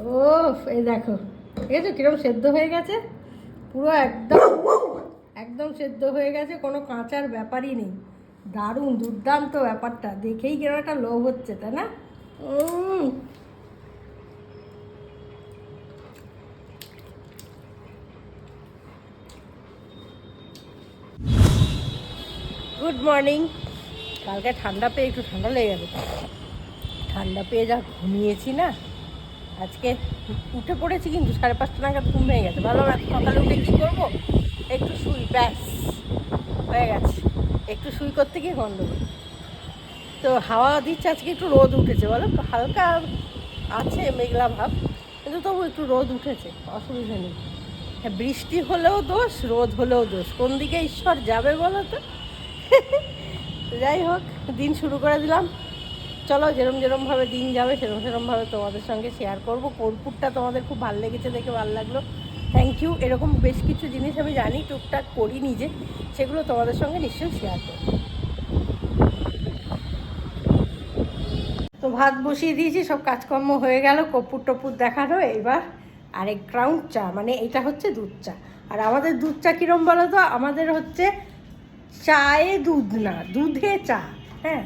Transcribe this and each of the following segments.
ও এই দেখো। ঠিক আছে কীরকম সেদ্ধ হয়ে গেছে? পুরো একদম একদম সেদ্ধ হয়ে গেছে, কোনো কাঁচার ব্যাপারই নেই। দারুণ, দুর্দান্ত ব্যাপারটা। দেখেই কেন একটা লোভ হচ্ছে, তাই না। গুড মর্নিং কালকে ঠান্ডা পেয়ে একটু ঠান্ডা লেগে গেল। ঠান্ডা পেয়ে যা ঘুমিয়েছি না। আজকে উঠে পড়েছি কিন্তু সাড়ে পাঁচটা নাগাদ ঘুম ভেঙে গেছে। ভালো সকালে উঠে কী করব? একটু শুই, ব্যাস, হয়ে গেছে। একটু শুই করতে গিয়ে গন্ডগোল। তো হাওয়া দিচ্ছে, আজকে একটু রোদ উঠেছে, বলো হালকা আছে, মেঘলা ভাব, কিন্তু তবু একটু রোদ উঠেছে, অসুবিধা নেই। হ্যাঁ বৃষ্টি হলেও দোষ, রোদ হলেও দোষ। কোন দিকে ঈশ্বর যাবে বলো তো? যাই হোক, দিন শুরু করে দিলাম। চলো যেরম যেরমভাবে দিন যাবে, সেরম সেরমভাবে তোমাদের সঙ্গে শেয়ার করব। কর্পূরটা তোমাদের খুব ভালো লেগেছে দেখে ভালো লাগল। থ্যাংক ইউ এরকম বেশ কিছু জিনিস আমি জানি, টুকটাক করি নিজে সেগুলো তোমাদের সঙ্গে নিশ্চয়ই শেয়ার করব। তো ভাত বসিয়ে দিয়েছি, সব কাজকর্ম হয়ে গেল কপুর টপুর দেখানো এবার আরেক গ্রাউন্ড চা মানে এটা হচ্ছে দুধ চা। আর আমাদের দুধ চা কীরম বলো তো আমাদের হচ্ছে চায়ে দুধ না, দুধে চা হ্যাঁ?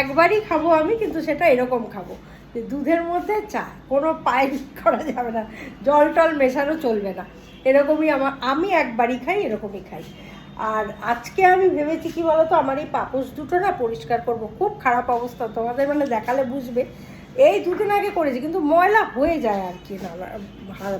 একবারই খাব আমি, কিন্তু সেটা এরকম খাব। যে দুধের মধ্যে চা, কোনো পায়েস করা যাবে না। জল টল মেশানো চলবে না। এরকমই আমার, আমি একবারই খাই, এরকমই খাই। আর আজকে আমি ভেবেছি কি বলতো, আমার এই পাপোশ দুটো না পরিষ্কার করব। খুব খারাপ অবস্থা, তোমাদের মানে দেখালে বুঝবে। এই দুদিন আগে করেছি, কিন্তু ময়লা হয়ে যায় আর কি। না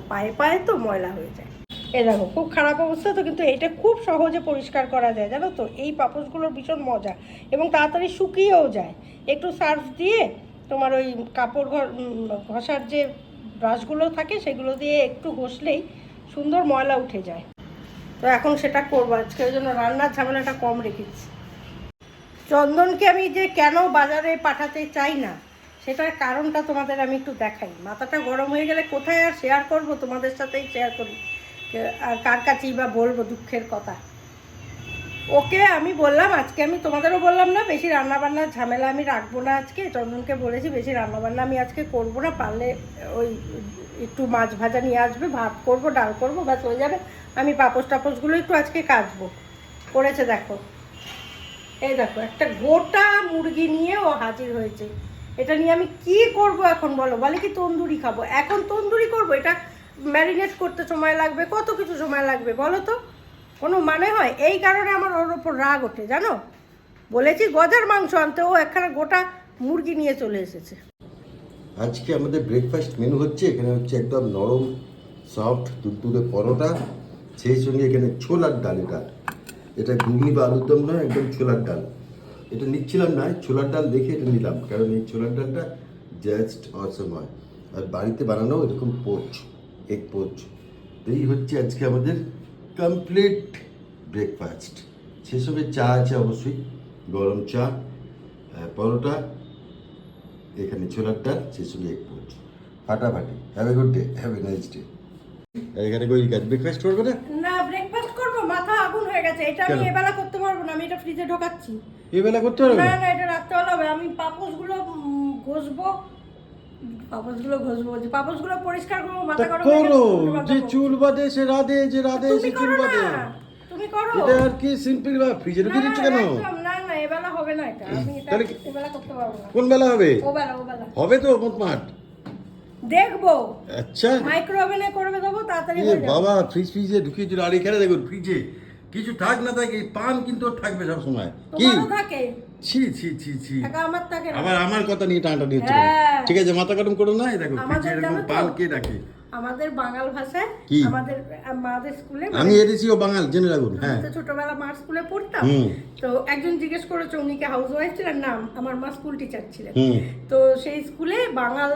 পায়ে পায়ে তো ময়লা হয়ে যায়। এ দেখো খুব খারাপ অবস্থা তো কিন্তু এটা খুব সহজে পরিষ্কার করা যায় জানো তো? এই পাপোশগুলোর ভীষণ মজা। এবং তাড়াতাড়ি শুকিয়েও যায়। একটু সার্ফ দিয়ে তোমার ওই কাপড় ঘ- উম, ঘষার যে ব্রাশগুলো থাকে সেগুলো দিয়ে একটু ঘষলেই সুন্দর ময়লা উঠে যায়। তো এখন সেটা করব। আজকে ওই জন্য রান্নার ঝামেলাটা কম রেখেছি। চন্দনকে আমি যে কেন বাজারে পাঠাতে চাই না সেটার কারণটা তোমাদের আমি একটু দেখাই। মাথাটা গরম হয়ে গেলে কোথায় আর শেয়ার করব? তোমাদের সাথেই শেয়ার করি। আর কার কাছেই বা বলব দুঃখের কথা। ওকে আমি বললাম, আজকে আমি তোমাদেরও বললাম না, বেশি রান্নাবান্নার ঝামেলা আমি রাখব না আজকে। চন্দনকে বলেছি, বেশি রান্নাবান্না আমি আজকে করব না, পারলে ওই একটু মাছ ভাজা নিয়ে আসবে, ভাত করব, ডাল করব, ব্যাস, হয়ে যাবে। আমি পাপোশ টাপোশগুলো একটু আজকে কাচবো। করেছে দেখো। এই দেখো, একটা গোটা মুরগি নিয়ে ও হাজির হয়েছে। এটা নিয়ে আমি কি করব এখন বলো? বলে কি তন্দুরি খাব? এখন তন্দুরি করব? এটা ম্যারিনেট করতে সময় লাগবে, কত কিছু সময় লাগবে বলো তো? কোনো মানে হয়? এই কারণে আমার ওর ওপর রাগ ওঠে, জানো? বলেছি গজার মাংস আনতে, ও একখানা গোটা মুরগি নিয়ে চলে এসেছে। আজকে আমাদের ব্রেকফাস্ট মেনু হচ্ছে, এখানে হচ্ছে একদম নরম সফট দুধ পরোটা, সেই সঙ্গে এখানে ছোলার ডাল এটা এটা ঘুগনি বা আলুর দম নয়, একদম ছোলার ডাল। এটা নিচ্ছিলাম না, ছোলার ডাল দেখে এটা নিলাম, কারণ এই ছোলার ডালটা জাস্ট অসম হয়। আর বাড়িতে বানানো এরকম পোচ। এগ পোচ এই হচ্ছে আজকে আমাদের কমপ্লিট ব্রেকফাস্ট সঙ্গে চা আছে অবশ্যই গরম চা পরোটা এখানে ছোলার ডাল সেই সঙ্গে এক পোচ ফাটাফাটি। Have a good day have a nice day এখানে কই কাজ। ব্রেকফাস্ট করবে না? না ব্রেকফাস্ট করব মাথা আগুন হয়ে গেছে। এটা আমি? এবেলা করতে পারব না আমি এটা ফ্রিজে ঢোকাচ্ছি। এই বেলা করতে পারবে না? না এটা রাত্রেবেলা হবে। আমি পাপোশগুলো ঘষবো ঘষবো যে পরিষ্কার করব মাথা গরম করো যে চুল সে রাধে যে রাধে তুমি সে চুল তুমি করো। এটা আর কি সিম্পল বা ফ্রিজে ঢুকে দিচ্ছ কেন? না, না না এবেলা হবে না এটা। আমি এটা এবেলা করতে পারব না। কোন বেলা হবে? ও বেলা ও বেলা হবে তো মোটমাট। দেখব। আচ্ছা। মাইক্রো ওভেনে করবে দেবো তাড়াতাড়ি হয়ে যাবে। বাবা ফ্রিজ ফ্রিজে ঢুকিয়ে দিল আর এখানে দেখুন ফ্রিজে কিছু থাক না থাকে পান কিন্তু থাকবে সব সময় কি থাকে। ছি ছি ছি ছি। আমার থাকে আবার আমার কথা নিয়ে টানাটানি হচ্ছে কেন? হ্যাঁ। ঠিক আছে মাথা গরম করো না দেখো আমাদের ফ্রিজে এরকম জানো কে রাখে। আমাদের বাঙাল ভাষায়? আমাদের আমাদের স্কুলে আমি এদেশি ও বাঙাল জেনে রাখুন হ্যাঁ। ছোটবেলা মার স্কুলে পড়তাম। তো একজন জিজ্ঞেস করেছে উনি কি হাউস ওয়াইফ ছিলেন? না আমার মা স্কুল টিচার ছিলেন। তো সেই স্কুলে বাঙাল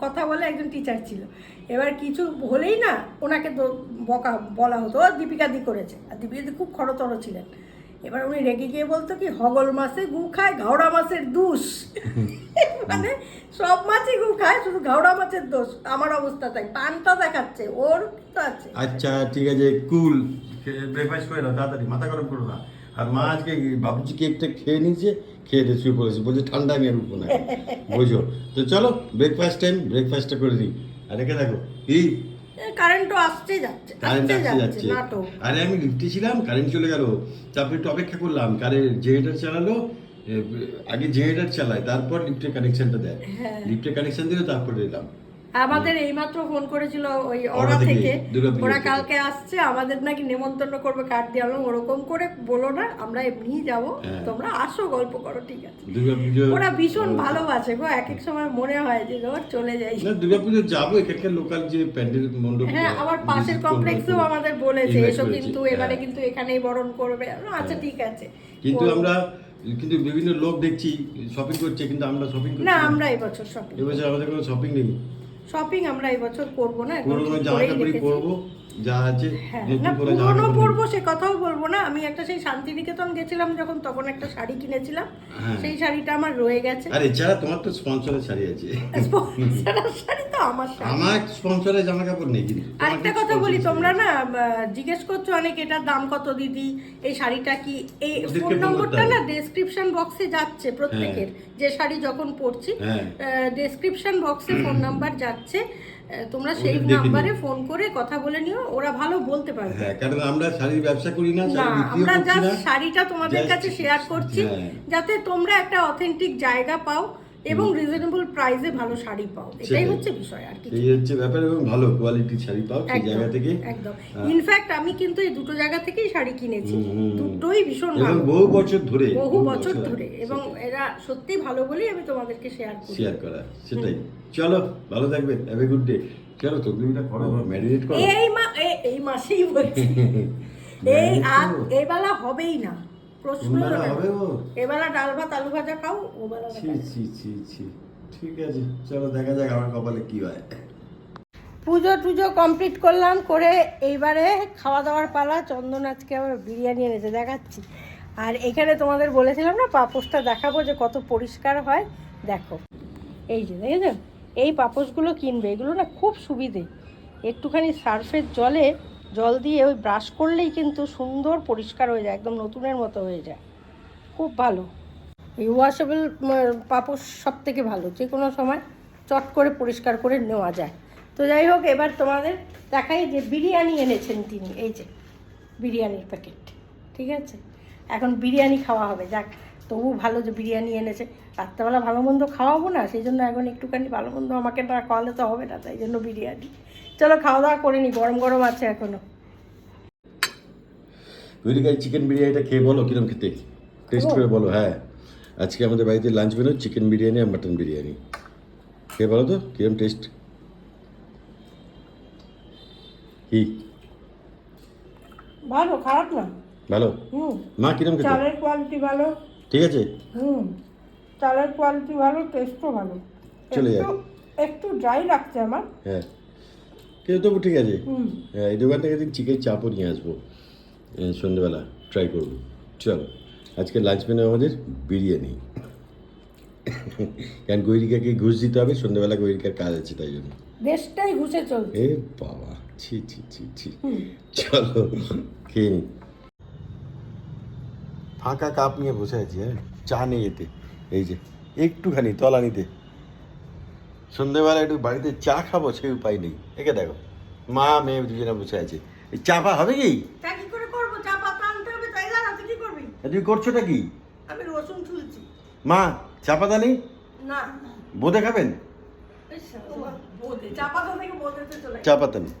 কথা বলে একজন টিচার ছিল। এবার কিছু হলেই না ওনাকে তো বকা বলা হতো দীপিকা দি করেছে। আর দীপিকা দি খুব খরতর ছিলেন। এবার উনি রেগে গিয়ে বলতো কি হগল মাছে গু খায় ঘাওড়া মাছের দুষ। মানে সব মাছই গু খায় শুধু ঘাওড়া মাছের দোষ। আমার অবস্থা তাই পানটা দেখাচ্ছে ওর তো আছে। আচ্ছা ঠিক আছে কুল। ব্রেকফাস্ট করে নাও তাড়াতাড়ি মাথা গরম করো না। আর মা আজকে বাবুজি কেকটা খেয়ে নিয়েছে খেয়ে দিয়ে শুয়ে পড়েছি বলছে ঠান্ডা আমি আর উঠবো না বুঝো। তো চলো ব্রেকফাস্ট টাইম ব্রেকফাস্টটা করে দিই আর রেখে দেখো এই কারেন্টও আসছে যাচ্ছে কারেন্ট আসছে যাচ্ছে নাটক আরে আমি লিফটে ছিলাম কারেন্ট চলে গেল। তারপরে একটু অপেক্ষা করলাম কারেন্ট জেনারেটার চালালো আগে জেনারেটার চালায় তারপর লিফটের কানেকশনটা দেয়। হ্যাঁ। লিফটের কানেকশন দিলে তারপরে এলাম। আমাদের এইমাত্র ফোন করেছিল ওই ওরা থেকে, ওরা কালকে আসছে আমাদের নাকি নেমন্তন্ন করবে কার্ড দিয়ে। ওরকম করে বলো না আমরা এমনিই যাব। হ্যাঁ। তোমরা আসো গল্প করো ঠিক আছে। ওরা ভীষণ ভালোবাসে গো এক এক সময় মনে হয় যে ওর চলে যাই। না দুর্গা পুজো যাব এখানকার লোকাল যে প্যান্ডেল মণ্ডপ হ্যাঁ আবার পাশের কমপ্লেক্সেও আমাদের বলেছে এসো কিন্তু এবারে হ্যাঁ। কিন্তু এখানেই বরণ করবে। আচ্ছা ঠিক আছে। কিন্তু আমরা কিন্তু বিভিন্ন লোক দেখছি শপিং করছে কিন্তু আমরা শপিং না আমরা এবছর শপিং এবছর আমাদের কোনো শপিং নেই। শপিং আমরা এবছর করব না এখন যা আছে হ্যাঁ না পুরনো পরবো সে কথাও বলব না। আমি একটা সেই শান্তিনিকেতন গেছিলাম যখন তখন একটা শাড়ি কিনেছিলাম। হ্যাঁ। সেই শাড়িটা আমার রয়ে গেছে। আর এছাড়া তোমার তো স্পন্সরের শাড়ি আছে। স্পন্সরের শাড়ি তো আমার আমার স্পন্সরের জামা কাপড় নেই কিন্তু আরেকটা কথা বলি তোমরা না জিজ্ঞেস করছ অনেক এটার দাম কত দিদি? এই শাড়িটা কি? এই ফোন নম্বরটা না ডেসক্রিপশন বক্সে যাচ্ছে প্রত্যেকের। যে শাড়ি যখন পরছি হ্যাঁ। ডেসক্রিপশন বক্সে ফোন নাম্বার যাচ্ছে। তোমরা সেই নাম্বারে ফোন করে কথা বলে নিও ওরা ভালো বলতে পারবে। হ্যাঁ কারণ আমরা শাড়ির ব্যবসা করি না আমরা যা শাড়িটা তোমাদের কাছে শেয়ার করছি হ্যাঁ। যাতে তোমরা একটা অথেন্টিক জায়গা পাও। এবং রিজনেবল প্রাইসে ভালো শাড়ি পাও। এটাই হচ্ছে বিষয় আর কি এই হচ্ছে ব্যাপার এবং ভালো কোয়ালিটির শাড়ি পাও সেই জায়গা থেকে। একদম। ইনফ্যাক্ট আমি কিন্তু এই দুটো জায়গা থেকেই শাড়ি কিনেছি। দুটোই ভীষণ এবং ভালো। বহু বছর ধরে বহু বছর ধরে। এবং এরা সত্যি ভালো বলেই আমি তোমাদেরকে শেয়ার করি। শেয়ার করা। সেটাই। চলো ভালো থাকবে। হ্যাভ এ গুড ডে চলো তো তুমিটা করো ম্যারিনেট করো। এই মা এই মাসেই বলছি। এই আর এবেলা হবেই না। প্রশ্ন হবে ও? এবেলা ডাল ভাত আলু ভাজা খাও ও বেলা ছি ছি ছি ছি। ঠিক আছে চলো দেখা যাক আমার কপালে কি হয়। পুজো টুজো কমপ্লিট করলাম করে এইবারে খাওয়া দাওয়ার পালা। চন্দন আজকে আবার বিরিয়ানি এনেছে দেখাচ্ছি। আর এখানে তোমাদের বলেছিলাম না পাপোশটা দেখাবো যে কত পরিষ্কার হয়। দেখো এই যে দেখেছ? এই পাপোশগুলো কিনবে এগুলো না খুব সুবিধে। একটুখানি সার্ফের জলে জল দিয়ে ওই ব্রাশ করলেই কিন্তু সুন্দর পরিষ্কার হয়ে যায়, একদম নতুনের মতো হয়ে যায়। খুব ভালো। এই ওয়াশেবল পাপোশ সব থেকে ভালো যে কোনো সময় চট করে পরিষ্কার করে নেওয়া যায়। তো যাই হোক, এবার তোমাদের দেখাই যে বিরিয়ানি এনেছেন তিনি, এই যে বিরিয়ানির প্যাকেট ঠিক আছে? এখন বিরিয়ানি খাওয়া হবে, যাক তবু ভালো যে বিরিয়ানি এনেছে। রাত্রেবেলা ভালো মন্দ খাওয়াবো না, সেই জন্য এখন একটুখানি ভালো মন্দ আমাকে না খাওয়ালে তো হবে না, তাই জন্য বিরিয়ানি। চলো খাওয়া দাওয়া করে নি গরম গরম আছে এখনও। ওইদিকে চিকেন বিরিয়ানিটা খেয়ে বলো কিরম খেতে? টেস্ট করে বলো হ্যাঁ। আজকে আমাদের বাড়িতে লাঞ্চ মেনু চিকেন বিরিয়ানি আর মাটন বিরিয়ানি। খেয়ে বলো তো কিরম টেস্ট কি? ভালো খারাপ না? ভালো? হুম। মা কিরম খেতে? চালের কোয়ালিটি ভালো। ঠিক আছে? হুম। চালের কোয়ালিটি ভালো টেস্টও ভালো। চলে যায়। একটু- একটু ড্রাই লাগছে আমার। হ্যাঁ। কিন্তু তবু ঠিক আছে। হ্যাঁ এই দোকান থেকে একদিন চিকেন চাপও নিয়ে আসব সন্ধ্যেবেলা ট্রাই করব। চলো আজকে লাঞ্চ মেনু আমাদের বিরিয়ানি। কারণ গৈরিকাকে ঘুষ দিতে হবে সন্ধ্যেবেলা গৈরিকার কাজ আছে তাই জন্য। দেশটাই ঘুষে চলছে। এ বাবা ছি ছি ছি ছি। চলো খেয়ে নি। ফাঁকা কাপ নিয়ে বসে আছি হ্যাঁ? চা নেই এতে। এই যে একটুখানি তলানিতে সন্ধ্যেবেলা একটু বাড়িতে চা খাব সেই উপায় নেই। একে দেখো মা মেয়ে দুজনে বসে আছে। এই চা পা হবে কি? তুমি করছোটা কি? আমি রসুন তুলছি মা চা পাতা নেই না। বোঁদে খাবেন? চা পাতা নেই।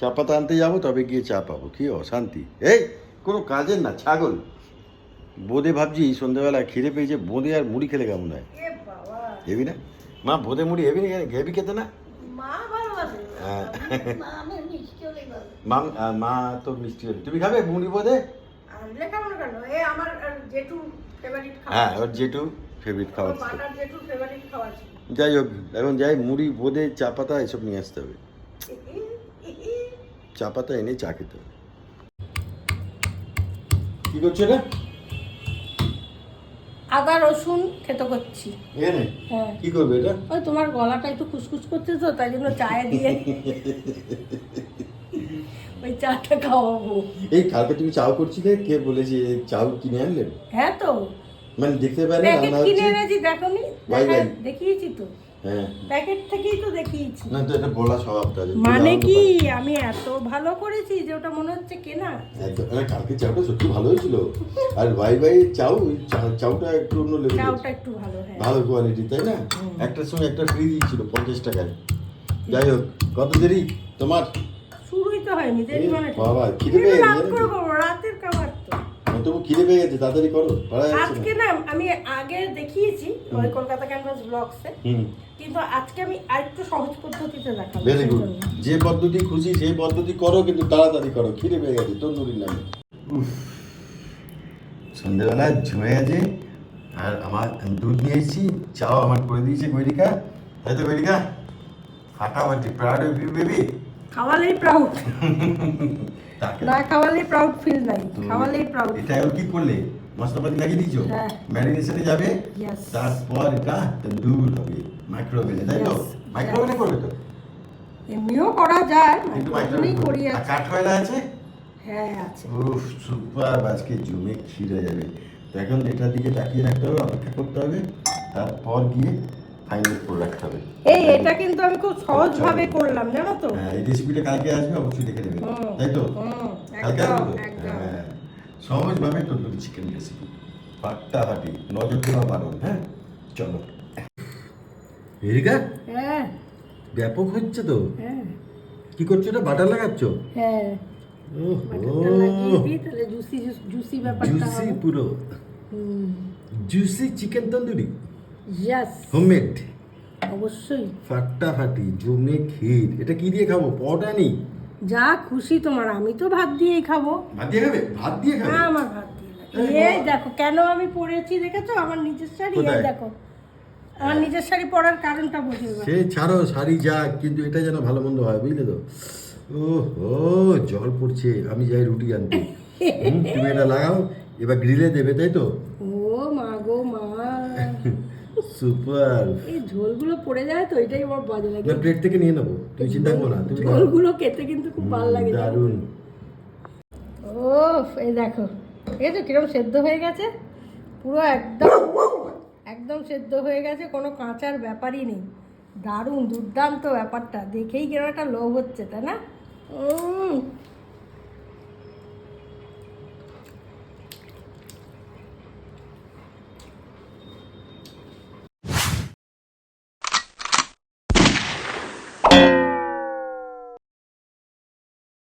চা পাতা আনতে যাব তবে গিয়ে চা পাবো। কি অশান্তি। এই কোনো কাজের না ছাগল। বোঁদে ভাবছি সন্ধ্যেবেলা খিদে পেয়েছে বোঁদে আর মুড়ি খেলে কেমন হয়? হেবি না? মা বোঁদে মুড়ি হেবি না হেবি খেতে না? মা হ্যাঁ। মা মিষ্টি হলেই মা মা তো মিষ্টি তুমি খাবে মুড়ি বোঁদে হ্যাঁ ওর জেঠু ফেভারিট খাওয়া যাই হোক এখন যাই মুড়ি বোঁদে চা পাতা এসব নিয়ে আসতে হবে। চা পাতা এনে চা খেতে হবে। কি করছ এটা? আদা রসুন খেতে করছি। এখানে হ্যাঁ। কি করবে এটা? ওই তোমার গলাটা একটু খুসখুস করছে তো তাই জন্য চায়ে দিয়ে ওই চাটা খাওয়াবো। এই কালকে তুমি চাও করছিলে কে বলেছে চাউ কিনে আনলে? হ্যাঁ তো। মানে দেখতে পারে কিনে এনেছি দেখো নি। দেখিয়েছি তো। প্যাকেট থেকেই তো দেখিয়েছি। না তো এটা বলা স্বভাবটা মানে কি আমি এত ভালো করেছি যে ওটা মনে হচ্ছে কেনা? কালকে চাউটা সত্যি ভালো হয়েছিল। আর বাই বাই চাউ চাউটা একটু অন্য লেভেল চাউটা একটু ভালো হ্যাঁ। ভালো কোয়ালিটি তাই না? একটার সঙ্গে একটা ফ্রি দিচ্ছিল পঞ্চাশ টাকায়। যাই হোক কত দেরি? তোমার? শুরুই তো হয়নি দেরি মানে বাবা, খিদে পেয়ে রাতের খাবার তবু খিদে পেয়ে গেছে তাড়াতাড়ি করো আজকে না আমি আগে দেখিয়েছি ওই কলকাতা ক্যাম্পাস ব্লগসে হুম। কিন্তু আজকে আমি আরেকটু সহজ পদ্ধতিতে দেখাবো ভেরি গুড যে পদ্ধতি খুশি সেই পদ্ধতি করো কিন্তু তাড়াতাড়ি করো খিদে পেয়ে গেছে নামে উফ সন্ধ্যেবেলা ঝুমে গেছে আর আমার দুধ নিয়ে এসেছি চাও আমার করে দিয়েছে গৈরিকা। তাই তো গৈরিকা? ফাটাফাটি প্রাউড অফ ইউ বেবি খাওয়ালেই প্রাউড না খাওয়ালেই প্রাউড ফিল নাই। খাওয়ালেই প্রাউড এটা কি করলে? মশলাপাতি লাগিয়ে দিয়েছ? হ্যাঁ। ম্যারিনেশনে যাবে? তারপর এটা তন্দুর হবে। মাইক্রোওভেনে তাই তো? মাইক্রোওভেনে করবে তো? এমনিও করা যায় মাইক্রোওভেনেই করি আর আছে। কাঠওয়ালা আছে? হ্যাঁ আছে। উফ সুপার আজকে জমে খিরে যাবে। তো এখন এটার দিকে তাকিয়ে রাখতে হবে অপেক্ষা করতে হবে। তারপর গিয়ে ফাইনাল করে রাখতে হবে। এই এটা কিন্তু আমি খুব সহজ ভাবে করলাম জানো তো? হ্যাঁ এই রেসিপিটা কালকে আসবে অবশ্যই দেখে নেবে। তাই তো? কালকে আসবে। হ্যাঁ সহজভাবে তন্দুরি চিকেন রেসিপি ফাটাফাটি নজর দেওয়া বারণ হ্যাঁ? চলো। এরিকা? হ্যাঁ। ব্যাপক হচ্ছে তো। হ্যাঁ। কি করছ এটা? বাটার লাগাচ্ছ? হ্যাঁ। জুসি পুরো। Juicy chicken tandoori? Yes homemade অবশ্যই। ফাটাফাটি জমে ক্ষীর। এটা কি দিয়ে খাব? পটা নেই? যা খুশি তোমার আমি তো ভাত দিয়েই খাব। ভাত দিয়ে খাবে? ভাত দিয়ে খাবে? হ্যাঁ আমার ভাত দিয়ে এই দেখো কেন আমি পরেছি দেখেছ? আমার নিজের শাড়ি এই দেখো। আমার নিজের শাড়ি পরার কারণটা বুঝে সে ছাড়ো শাড়ি যাক কিন্তু এটা যেন ভালো মন্দ হয় বুঝলে তো? ও জল পড়ছে আমি যাই রুটি আনতে। তুমি এটা লাগাও এবার গ্রিলে দেবে তাই তো? সুপার এই ঝোলগুলো পড়ে যায় তো এটাই আমার বাজে লাগে। প্লেট থেকে নিয়ে নেব। তুমি চিন্তা করো না তুমি ঝোলগুলো খেতে কিন্তু খুব ভালো লাগে দারুণ। ও এই দেখো। ঠিক আছে কীরকম সেদ্ধ হয়ে গেছে? পুরো একদম একদম সেদ্ধ হয়ে গেছে কোনো কাঁচার ব্যাপারই নেই। দারুণ দুর্দান্ত ব্যাপারটা। দেখেই কেন একটা লোভ হচ্ছে তাই না? উম,